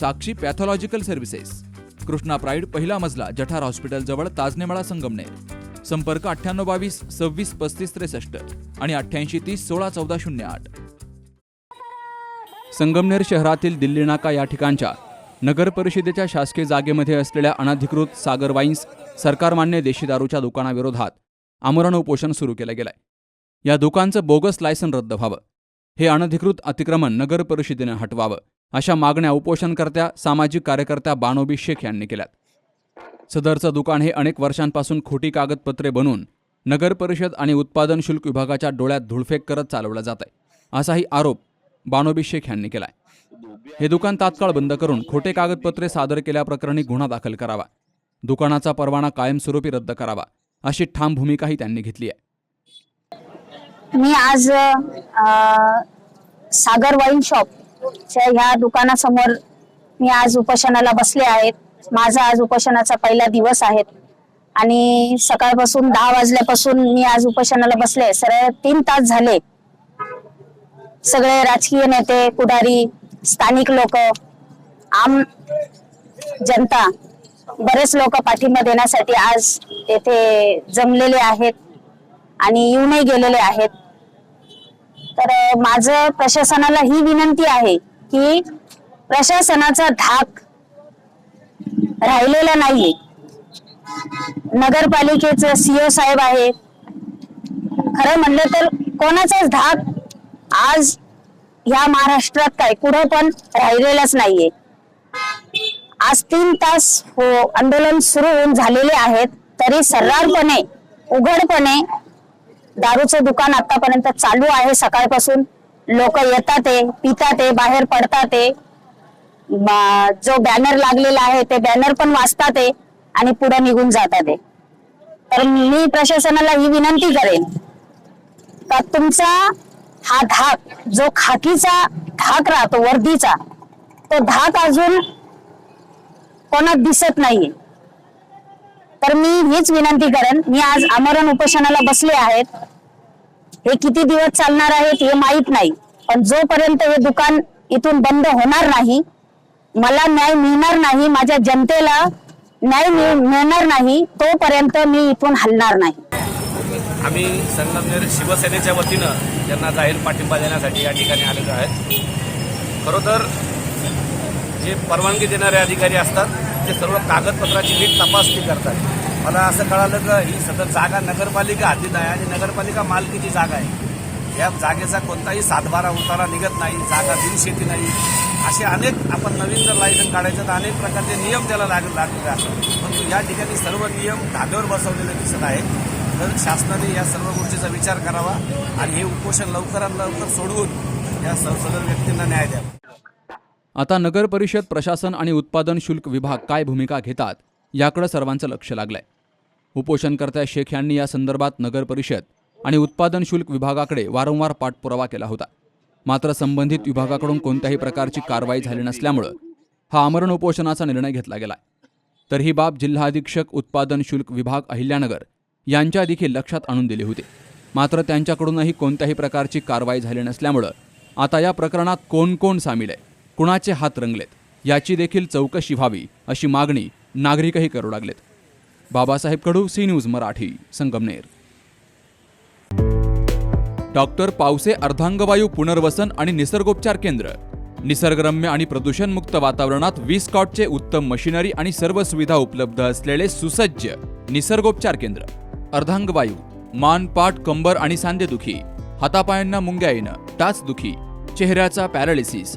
Sakshi pathological services. Krishna pride पहिला मजला जठार hospital जवळ ताजनेमाळा संगमनेर. संपर्क अठ्ठ्याण्णव बावीस सव्वीस पस्तीस त्रेसष्ट आणि अठ्ठ्याऐंशी तीस सोळा चौदा शून्य आठ. संगमनेर शहरातील दिल्ली नाका या ठिकाणच्या नगर परिषदेच्या शासकीय जागेमध्ये असलेल्या अनधिकृत सागर वाईन्स सरकारमान्य देशी दारूच्या दुकानाविरोधात आमरण उपोषण सुरू केलं गेलंय. या दुकानचं बोगस लायसन रद्द व्हावं. हे अनधिकृत अतिक्रमण नगर परिषदेनं हटवावं. अशा मागण्या उपोषणकर्त्या सामाजिक कार्यकर्त्या बानोबी शेख यांनी केल्यात. सदरचं दुकान हे अनेक वर्षांपासून खोटी कागदपत्रे बनवून नगर परिषद आणि उत्पादन शुल्क विभागाच्या डोळ्यात धुळफेक करत चालवलं जात आहे असाही आरोप बानोबी शेख यांनी केलाय. हे दुकान तात्काळ बंद करून खोटे कागदपत्रे सादर केल्याप्रकरणी गुन्हा दाखल करावा दुकानाचा परवाना कायमस्वरूपी रद्द करावा अशी ठाम भूमिकाही त्यांनी घेतली आहे. मी आज सागर वाईन शॉप ह्या दुकानासमोर मी आज उपोषणाला बसले आहेत. माझा आज उपोषणाचा पहिला दिवस आहे. आणि सकाळपासून दहा वाजल्यापासून मी आज उपोषणाला बसले सरळ तीन तास झाले. सगळे राजकीय नेते पुढारी स्थानिक लोक आम जनता बरेच लोक पाठिंबा देण्यासाठी आज येथे जमलेले आहेत आणि येऊनही गेलेले आहेत. तर माझं प्रशासनाला ही विनंती आहे की प्रशासनाचा धाक राहिलेला नाहीये. नगरपालिकेचं सीओ साहेब आहे. खरं म्हणलं तर कोणाचाच धाक आज ह्या महाराष्ट्रात काय कुठं पण राहिलेलाच नाहीये. आज तीन तास हो आंदोलन सुरू होऊन झालेले आहेत तरी सर्रारपणे उघडपणे दारूचं दुकान आतापर्यंत चालू आहे सकाळपासून. लोक येतात ते पितात ते बाहेर पडतात ते जो बॅनर लागलेला आहे ते बॅनर पण वाचतात ते आणि पुढे निघून जातात ते तर मी प्रशासनाला ही विनंती करेन का तुमचा हा धाक जो खाकीचा धाक राहतो वर्दीचा तो धाक अजून कोणात दिसत नाहीये. तर मी हीच विनंती करेन मी आज आमरण उपोषणाला बसले आहेत. हे किती दिवस चालणार आहेत हे माहीत नाही पण जोपर्यंत हे दुकान इथून बंद होणार नाही मला न्याय मिळणार नाही माझ्या जनतेला न्याय मिळणार नाही तोपर्यंत मी इथून हलणार नाही. आम्ही संगमनेर शिवसेनेच्या वतीनं त्यांना जाहीर पाठिंबा देण्यासाठी या ठिकाणी आलेलो आहेत. खरोतर जे परवानगी देणारे अधिकारी असतात ते सर्व कागदपत्राची नीट तपासणी करतात. मला असं कळालं की ही सदर जागा नगरपालिका हातीत आहे आणि नगरपालिका मालकीची जागा आहे. या जागेचा कोणताही सातबारा उतारा निघत नाही जागा बिनशेती नाही. असे अनेक आपण नवीन जर लायसन काढायचं तर अनेक प्रकारचे नियम त्याला लाग लागलेले असतात. परंतु या ठिकाणी सर्व नियम धाब्यावर बसवलेले दिसत आहेत. तर शासनाने या सर्व गोष्टीचा विचार करावा आणि हे उपोषण लवकरात लवकर सोडवून या स- सदर व्यक्तींना न्याय द्यावा. आता नगर परिषद प्रशासन आणि उत्पादन शुल्क विभाग काय भूमिका घेतात याकडे सर्वांचं लक्ष लागलंय. उपोषणकर्त्या शेख यांनी या संदर्भात नगर परिषद आणि उत्पादन शुल्क विभागाकडे वारंवार पाठपुरावा केला होता. मात्र संबंधित विभागाकडून कोणत्याही प्रकारची कारवाई झाली नसल्यामुळं हा आमरण उपोषणाचा निर्णय घेतला गेला तर ही बाब जिल्हा अधीक्षक उत्पादन शुल्क विभाग अहिल्यानगर यांच्या देखील लक्षात आणून दिली होती. मात्र त्यांच्याकडूनही कोणत्याही प्रकारची कारवाई झाली नसल्यामुळं आता या प्रकरणात कोण कोण सामील आहे? कुणाचे हात रंगलेत? याची देखील चौकशी व्हावी अशी मागणी नागरिकही करू लागलेत. Babasaheb Kadu C news Marathi Sangamner. Doctor Pawase अर्धांगवायू पुनर्वसन आणि निसर्गोपचार केंद्र. निसर्गरम्य आणि प्रदूषणमुक्त वातावरणात वीस कॉटचे उत्तम मशिनरी आणि सर्व सुविधा उपलब्ध असलेले सुसज्ज निसर्गोपचार केंद्र. अर्धांगवायू मान पाठ कंबर आणि सांधेदुखी हातापायांना मुंग्या येणं टाचदुखी चेहऱ्याचा पॅरालिसिस